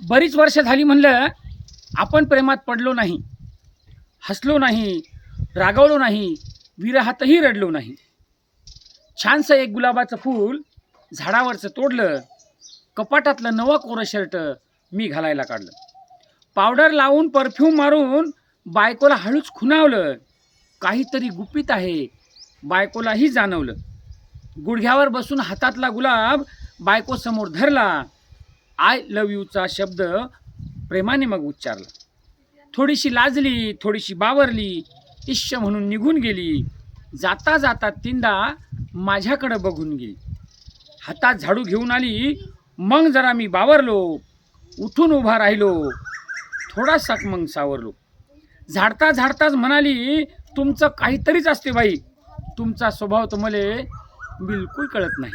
बरीच वर्ष झाली म्हणलं आपण प्रेमात पडलो नाही हसलो नाही रागवलो नाही विरहातही रडलो नाही. छानसं एक गुलाबाचं फूल झाडावरचं तोडलं कपाटातलं नवं कोरं शर्ट मी घालायला काढलं. पावडर लावून परफ्यूम मारून बायकोला हळूच खुणावलं. काहीतरी गुपित आहे बायकोलाही जाणवलं. गुडघ्यावर बसून हातातला गुलाब बायकोसमोर धरला आय लव यूचा शब्द प्रेमाने मग उच्चारला. थोडीशी लाजली थोडीशी बावरली इश्य म्हणून निघून गेली. जाता जाता तीनदा माझ्याकडं बघून गेली. हातात झाडू घेऊन आली मग जरा मी बावरलो उठून उभा राहिलो थोडासा मग सावरलो. झाडता झाडताच म्हणाली तुमचं काहीतरीच असते बाई. तुमचा स्वभाव तर मला बिलकुल कळत नाही.